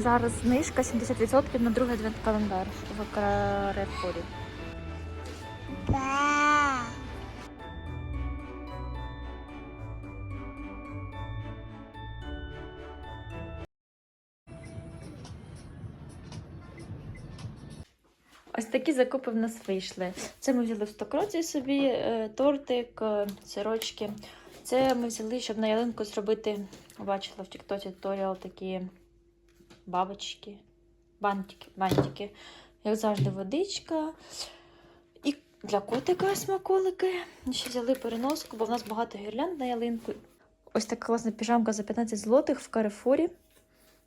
Зараз знижка 70% на другий адвент календар в Карефорі. Ось такі закупи в нас вийшли. Це ми взяли в стокроці собі е, тортик, е, сирочки. Це ми взяли, щоб на ялинку зробити, бачила в Тіктоці туторіал такі бабочки, бантики, бантики. Як завжди, водичка. І для котика смаколики. Ще взяли переноску, бо в нас багато гірлянд на ялинку. Ось така класна піжамка за 15 злотих в Карифорі.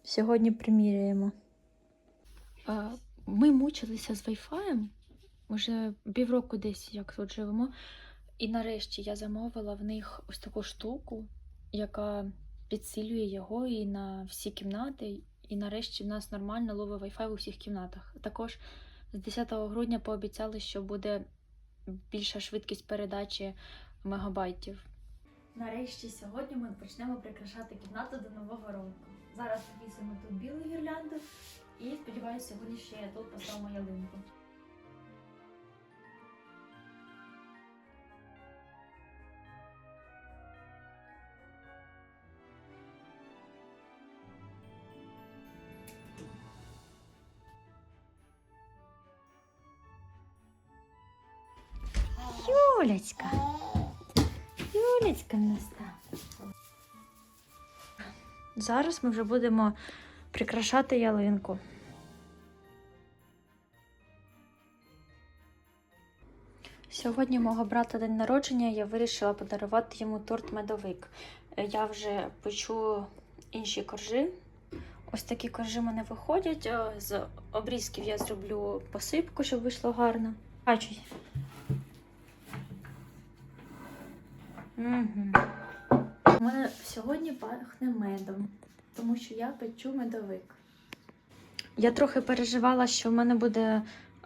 Сьогодні приміряємо. Ми мучилися з Wi-Fi вже півроку десь, як тут живемо. І нарешті я замовила в них ось таку штуку, яка підсилює його і на всі кімнати. І нарешті в нас нормально ловить Wi-Fi у всіх кімнатах. Також з 10 грудня пообіцяли, що буде більша швидкість передачі мегабайтів. Нарешті сьогодні ми почнемо прикрашати кімнату до нового року. Зараз повісимо тут білу гірлянду і сподіваюся, сьогодні ще тут поставимо ялинку. Юлечка, Юлечка в. Зараз ми вже будемо прикрашати ялинку. Сьогодні мого брата день народження, я вирішила подарувати йому торт медовик. Я вже печу інші коржі. Ось такі коржі в мене виходять. З обрізків я зроблю посипку, щоб вийшло гарно. Бачуй. Угу. У мене сьогодні пахне медом, тому що я печу медовик. Я трохи переживала, що в мене буде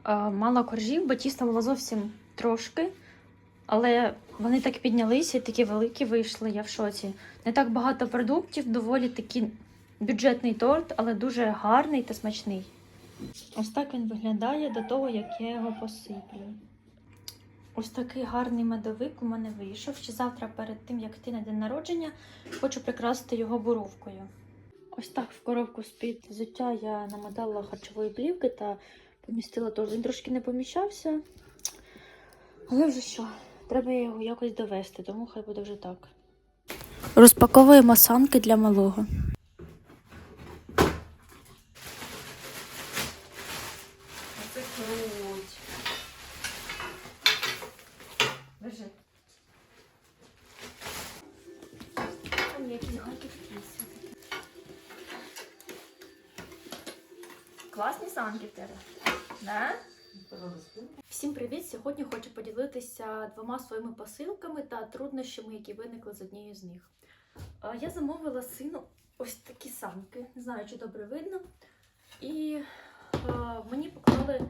е, мало коржів, бо тіста було зовсім трошки. Але вони так піднялися і такі великі вийшли, я в шоці. Не так багато продуктів, доволі такий бюджетний торт, але дуже гарний та смачний. Ось так він виглядає до того, як я його посиплю. Ось такий гарний медовик у мене вийшов. Ще завтра, перед тим, як йти на день народження, хочу прикрасити його буровкою. Ось так в коробку з-під взуття я намотала харчової плівки та помістила теж. Він трошки не поміщався. Але вже що? Треба його якось довести, тому хай буде вже так. Розпаковуємо санки для малого. Класні санки в тебе. Да? Всім привіт! Сьогодні хочу поділитися двома своїми посилками та труднощами, які виникли з однією з них. Я замовила сину ось такі санки, не знаю, чи добре видно. І мені поклали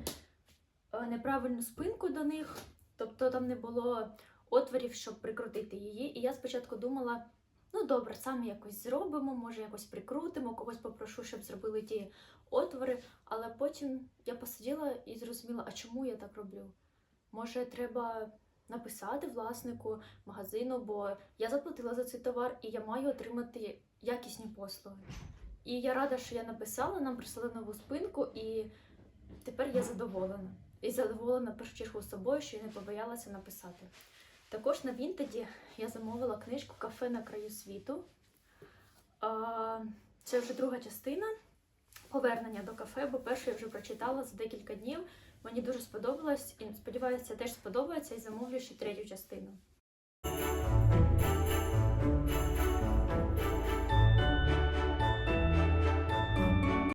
неправильну спинку до них, тобто там не було отворів, щоб прикрутити її. І я спочатку думала, ну добре, самі якось зробимо, може якось прикрутимо, когось попрошу, щоб зробили ті отвори. Але потім я посиділа і зрозуміла, а чому я так роблю? Може, треба написати власнику магазину, бо я заплатила за цей товар і я маю отримати якісні послуги. І я рада, що я написала, нам прислали нову спинку, і тепер я задоволена. І задоволена в першу чергу собою, що я не побоялася написати. Також на Вінтеді я замовила книжку Кафе на краю світу. Це вже друга частина повернення до кафе, бо першу я вже прочитала за декілька днів. Мені дуже сподобалось і сподіваюся, теж сподобається і замовлю ще третю частину.